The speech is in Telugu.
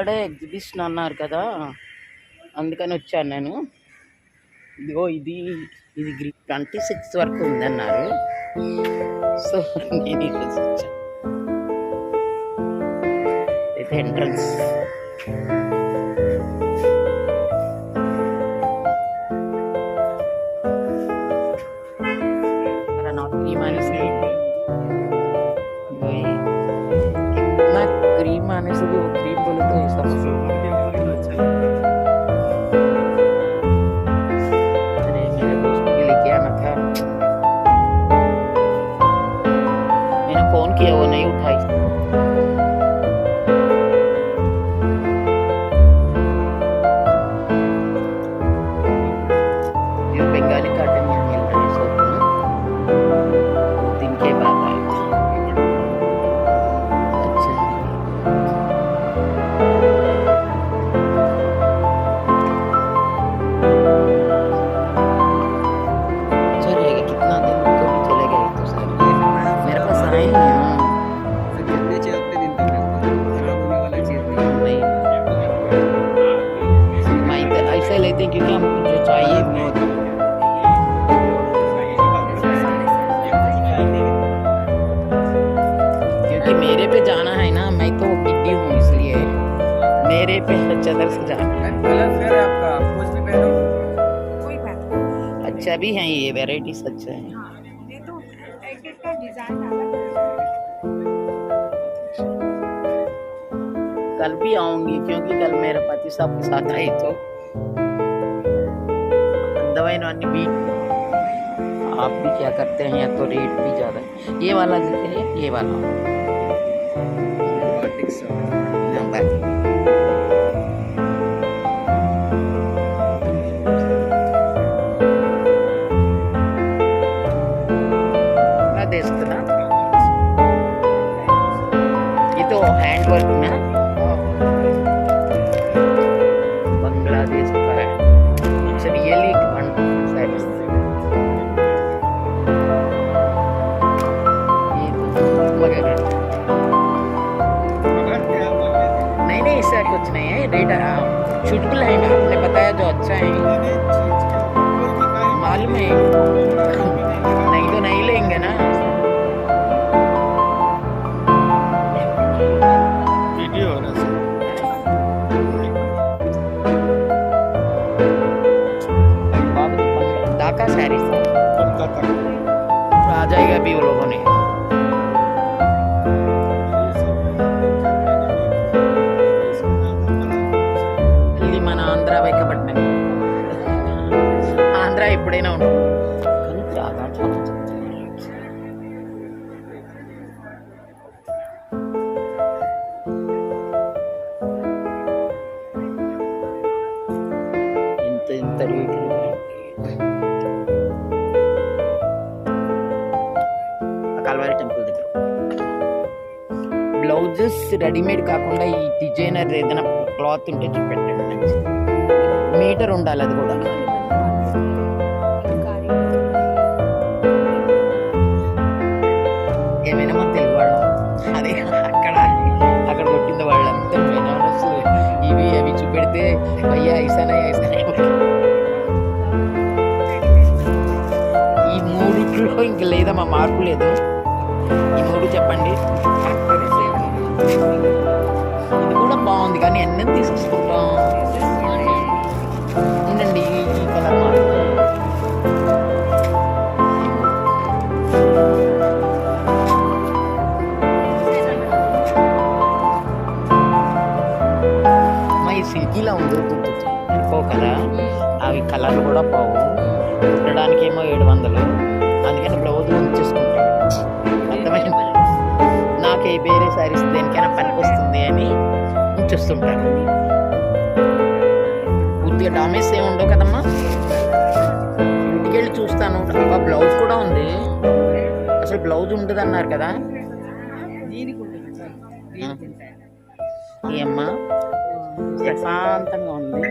ఇక్కడ ఎగ్జిబిషన్ అన్నారు కదా అందుకని వచ్చాను నేను. ఇదిగో ఇది ఇది ట్వంటీ సిక్స్ వరకు ఉందన్నారు. సో నేను ఈరోజు వచ్చాను. ఇది ఎంట్రన్స్ કેવો ને એવું हैं हमको जो चाहिए वो क्योंकि मेरे पे जाना है ना मैं तो गिड्डी हूँ इसलिए। मेरे पे चदर से जाना है। कोई बात नहीं। अच्छा भी है ये वेराइटीज अच्छा है। हाँ ये तो एक एक का डिज़ाइन अलग अलग कल भी आऊँगी क्योंकि कल मेरे पति साहब के साथ आई तो। दवाई ऑन भी आप भी क्या करते हैं? या तो रेट भी ज़्यादा ये वाला दिखे ये वाला। कुछ नहीं है रेट शूटबुल है आपने बताया जो अच्छा है। मालूम है। नहीं तो नहीं लेंगे ना। ढाका साड़ी आ जाएगा अभी वो लोगों ने। ఎప్పుడైనా ఉంటుంది ఇంత ఇంత రేట్లు కల్వారి టెంపుల్ దగ్గర. బ్లౌజెస్ రెడీమేడ్ కాకుండా ఈ డిజైనర్ ఏదైనా క్లాత్ ఉంటే చూపెట్టండి. మీటర్ ఉండాలి అది కూడా. మార్పు లేదు. ఈ మూడు చెప్పండి. ఇది కూడా బాగుంది కానీ ఎన్ని తీసుకుంటాం ఉండండి ఈ కలర్ మార్పు. మా ఈ సిల్కీలా ఉంది. అనుకో కదా అవి కలర్లు కూడా పోవు కుట్టడానికి ఏమో ఏడు వందలు. అందుకని బ్లౌజ్ ఏ వేరే సారీస్ దేనికైనా పనికి వస్తుంది అని ఉంచేస్తుంటాను పూర్తిగా డామేజ్ ఏమి ఉండవు కదమ్మా. ఇంటికి వెళ్ళి చూస్తాను. అబ్బా బ్లౌజ్ కూడా ఉంది. అసలు బ్లౌజ్ ఉంటుంది అన్నారు కదా అమ్మ ప్రశాంతంగా ఉంది.